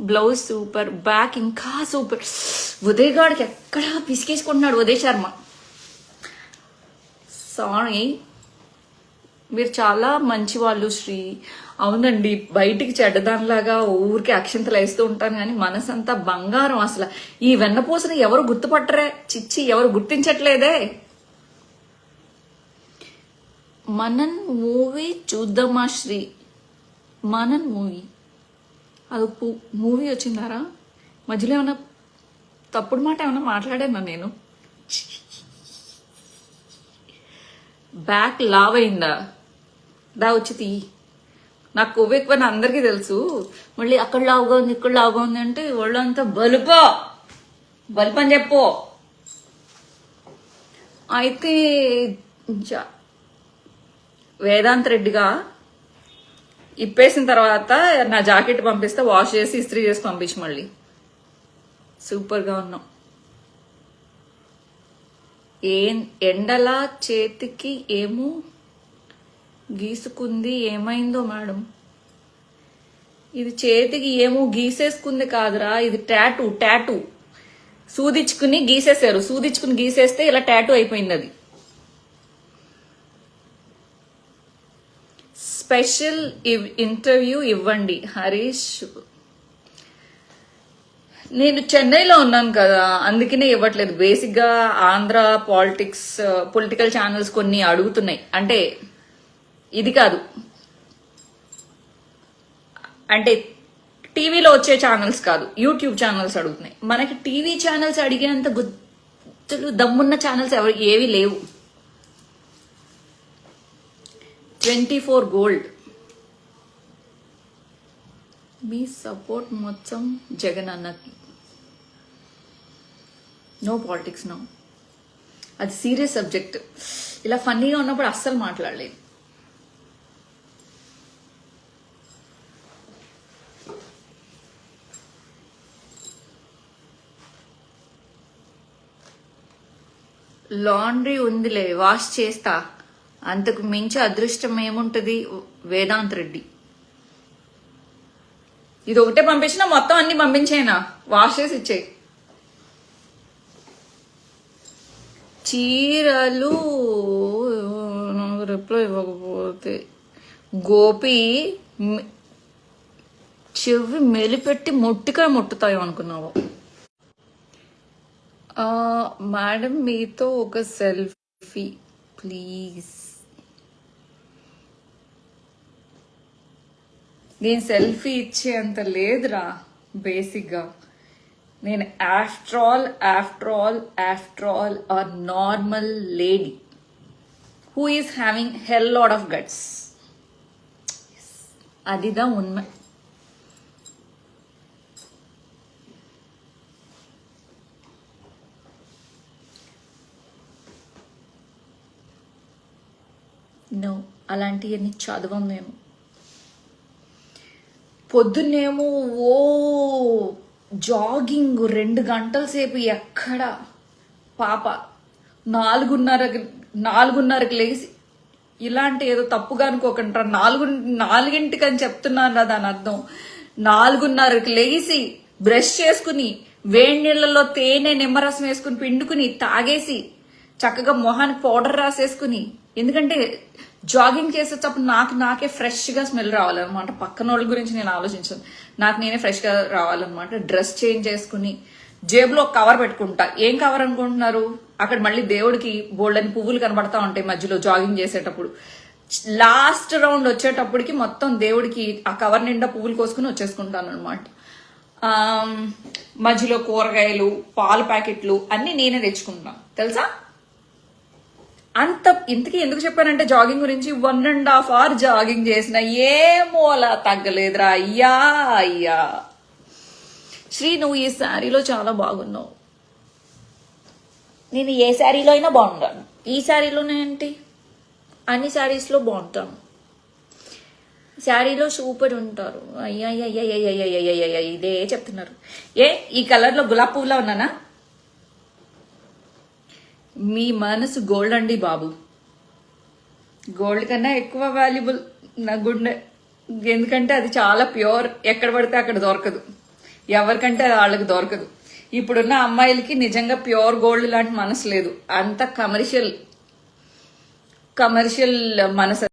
Blouse super back ఇంకా super Uday గాడికి ఎక్కడ పిసికేసుకుంటున్నాడు ఉదయ్ శర్మ. సారీ మీరు చాలా మంచి వాళ్ళు శ్రీ. అవునండి బయటికి చెడ్డదానిలాగా ఊరికి అక్షంతలు వేస్తూ ఉంటాను కానీ మనసంతా బంగారం అసలు. ఈ వెన్నపూసని ఎవరు గుర్తుపట్టరే? చిచ్చి ఎవరు గుర్తించట్లేదే? మనన్ మూవీ చూద్దామా శ్రీ? మనన్ మూవీ. అది మూవీ వచ్చిందారా? మధ్యలో ఏమైనా తప్పుడు మాట ఏమైనా మాట్లాడానా నేను? బ్యాక్ లావ్ అయిందా? దా వచ్చి తీ. నాకు కొవ్వు ఎక్కువ అని అందరికీ తెలుసు. మళ్ళీ అక్కడ లావుగా ఉంది ఇక్కడ లావుగా ఉంది అంటే ఒళ్ళంతా బలుపో. బలుపు అని చెప్పు. అయితే వేదాంత్ రెడ్డిగా ఇప్పేసిన తర్వాత నా జాకెట్ పంపిస్తే వాష్ చేసి ఇస్త్రీ చేసి పంపించి మళ్ళీ. సూపర్గా ఉన్నాం. ఏం ఎండలా చేతికి ఏమో గీసుకుంది ఏమైందో మేడం? ఇది చేతికి ఏమో గీసేసుకుంది కాదురా ఇది టాటూ టాటూ. సూదిచ్చుకుని గీసేసారు సూదిచ్చుకుని గీసేస్తే ఇలా టాటూ అయిపోయింది అది. స్పెషల్ ఇవ్ ఇంటర్వ్యూ ఇవ్వండి. హరీష్. నేను చెన్నైలో ఉన్నాను కదా అందుకనే ఇవ్వట్లేదు. బేసిక్గా ఆంధ్ర పాలిటిక్స్ పొలిటికల్ ఛానల్స్ కొన్ని అడుగుతున్నాయి. అంటే ఇది కాదు. అంటే టీవీలో వచ్చే ఛానల్స్ కాదు యూట్యూబ్ ఛానల్స్ అడుగుతున్నాయి. మనకి టీవీ ఛానల్స్ అడిగేంత గుర్తులు దమ్మున్న ఛానల్స్ ఎవరు ఏవి లేవు. Twenty four gold. మీ సపోర్ట్ మొత్తం జగన్ అన్నకి. నో పాలిటిక్స్ నో అది సీరియస్ సబ్జెక్ట్. ఇలా ఫన్నీగా ఉన్నప్పుడు అస్సలు మాట్లాడలేదు. లాండ్రీ ఉందిలే వాష్ చేస్తా. అంతకు మించి అదృష్టం ఏముంటుంది? వేదాంత్ రెడ్డి. ఇది ఒకటే పంపించినా మొత్తం అన్ని పంపించేనా? వాష్ చేసి ఇచ్చేయి. చీరలు రిప్లై ఇవ్వకపోతే గోపి చెవి మెలిపెట్టి మొట్టికాయ ముట్టుతాయి అనుకున్నావు. మేడం మీతో ఒక సెల్ఫీ ప్లీజ్. నేను సెల్ఫీ ఇచ్చేంత లేదురా బేసిక్గా నేను after all after all after all a normal lady who is having hell lot of guts அதுதான் உண்மை నో అలాంటివన్నీ చదవం మేము పొద్దున్నేమో ఓ జాగింగ్ రెండు గంటల సేపు ఎక్కడ? పాప నాలుగున్నరకి నాలుగున్నరకి లేచి ఇలాంటి ఏదో తప్పుగా అనుకోకుండా నాలుగు నాలుగింటికి అని చెప్తున్నాను రా దాని అర్థం. నాలుగున్నరకి లేచి బ్రష్ చేసుకుని వేడి నీళ్ళలో తేనె నిమ్మరసం వేసుకుని పిండుకుని తాగేసి చక్కగా మొహానికి పౌడర్ రాసేసుకుని ఎందుకంటే జాగింగ్ చేసేటప్పుడు నాకు నాకే ఫ్రెష్గా స్మెల్ రావాలన్నమాట. పక్కన వాళ్ళ గురించి నేను ఆలోచించను. నాకు నేనే ఫ్రెష్గా రావాలన్నమాట. డ్రెస్ చేంజ్ చేసుకుని జేబులో కవర్ పెట్టుకుంటా. ఏం కవర్ అనుకుంటున్నారు? అక్కడ మళ్ళీ దేవుడికి బోల్డని పువ్వులు కనబడతా ఉంటాయి మధ్యలో జాగింగ్ చేసేటప్పుడు. లాస్ట్ రౌండ్ వచ్చేటప్పటికి మొత్తం దేవుడికి ఆ కవర్ నిండా పువ్వులు కోసుకుని వచ్చేసుకుంటాను అనమాట మధ్యలో కూరగాయలు పాల ప్యాకెట్లు అన్ని నేనే తెచ్చుకుంటున్నాను తెలుసా? అంత ఇంతకీ ఎందుకు చెప్పానంటే జాగింగ్ గురించి one and half hour jogging చేసిన ఏ మూల తగ్గలేదురా. అయ్యా అయ్యా. శ్రీ నువ్వు ఈ శారీలో చాలా బాగున్నావు. నేను ఏ శారీలో అయినా బాగుంటాను. ఈ శారీలోనే ఏంటి? అన్ని శారీస్లో బాగుంటాను. శారీలో సూపర్ ఉంటారు. అయ్యా అయ్యా అయ్యా అయ్యా అయ్యా ఇదే చెప్తున్నారు ఏ ఈ కలర్లో గులాబ్ పువ్వులా ఉన్నానా మీ మనసు గోల్డ్ అండి బాబు. గోల్డ్ కన్నా ఎక్కువ వాల్యుబుల్ నా గుండె. ఎందుకంటే అది చాలా ప్యూర్ ఎక్కడ పడితే అక్కడ దొరకదు. ఎవరికంటే అది వాళ్ళకి దొరకదు. ఇప్పుడున్న అమ్మాయిలకి నిజంగా ప్యూర్ గోల్డ్ లాంటి మనసు లేదు. అంత కమర్షియల్ కమర్షియల్ మనసు.